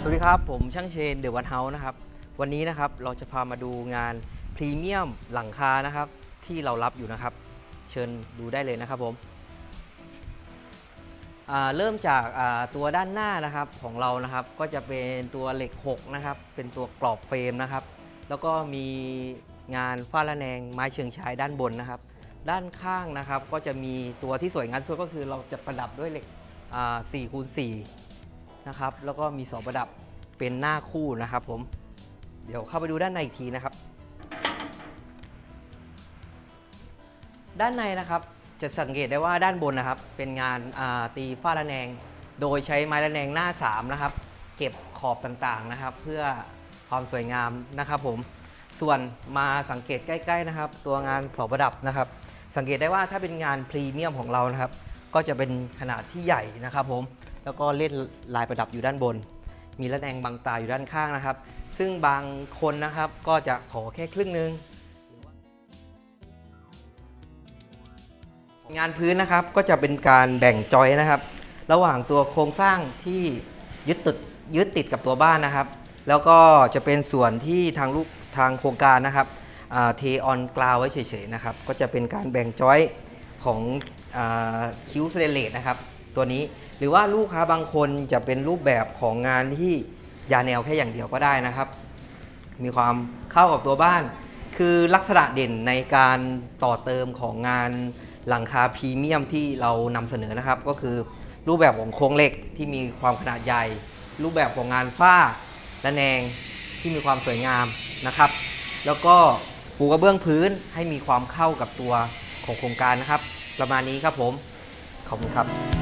สวัสดีครับ ผมช่างเชนเดอะวันเฮาส์นะครับ วันนี้นะครับเราจะพามาดูงานพรีเมียมหลังคานะครับ ที่เรารับอยู่นะครับ เชิญดูได้เลยนะครับผมเริ่มจากตัวด้านหน้านะครับของเรานะครับ ก็จะเป็นตัวเหล็ก6นะครับ เป็นตัวกรอบเฟรมนะครับ แล้วก็มีงานฝ้าระแนงไม้เชิงชายด้านบนนะครับ ด้านข้างนะครับก็จะมีตัวที่สวยงามสุดก็คือเราจะประดับด้วยเหล็ก4คูณ4 นะครับ แล้วก็มีเสาประดับเป็นหน้าคู่นะครับผม เดี๋ยวเข้าไปดูด้านในอีกทีนะครับ ด้านในนะครับจะสังเกตได้ว่าด้านบนนะครับ เป็นงานาตีฝ้าระแนง โดยใช้ไม้ระแนงหน้า 3 นะครับ เก็บขอบต่างๆนะครับ เพื่อความสวยงามนะครับผมส่วนมาสังเกตใกล้ๆนะครับ ตัวงานเสาประดับนะครับ สังเกตได้ว่าถ้าเป็นงานพรีเมียมของเรานะครับ ก็จะเป็นขนาดที่ใหญ่นะครับผม แล้วก็เล่นลายประดับอยู่ด้านบน มีระแนงบังตาอยู่ด้านข้างนะครับ ซึ่งบางคนนะครับก็จะขอแค่ครึ่งหนึง งานพื้นนะครับก็จะเป็นการแบ่งจอยนะครับ ระหว่างตัวโครงสร้างที่ยึดติดยึดติดกับตัวบ้านนะครับ แล้วก็จะเป็นส่วนที่ทางลูกทางโครงการนะครับเทออนกราวไว้เฉยๆนะครับ ก็จะเป็นการแบ่งจอยของอคิ้วสเตเลสนะครับ ตัวนี้ หรือว่าลูกค้าบางคนจะเป็นรูปแบบของงานที่ยาแนวแค่อย่างเดียวก็ได้นะครับ มีความเข้ากับตัวบ้าน คือลักษณะเด่นในการต่อเติมของงานหลังคาพรีเมียมที่เรานำเสนอนะครับ ก็คือรูปแบบของโครงเหล็กที่มีความขนาดใหญ่ รูปแบบของงานฝ้าและแนงที่มีความสวยงามนะครับ แล้วก็ปูกระเบื้องพื้นให้มีความเข้ากับตัวของโครงการนะครับ ประมาณนี้ครับผม ขอบคุณครับ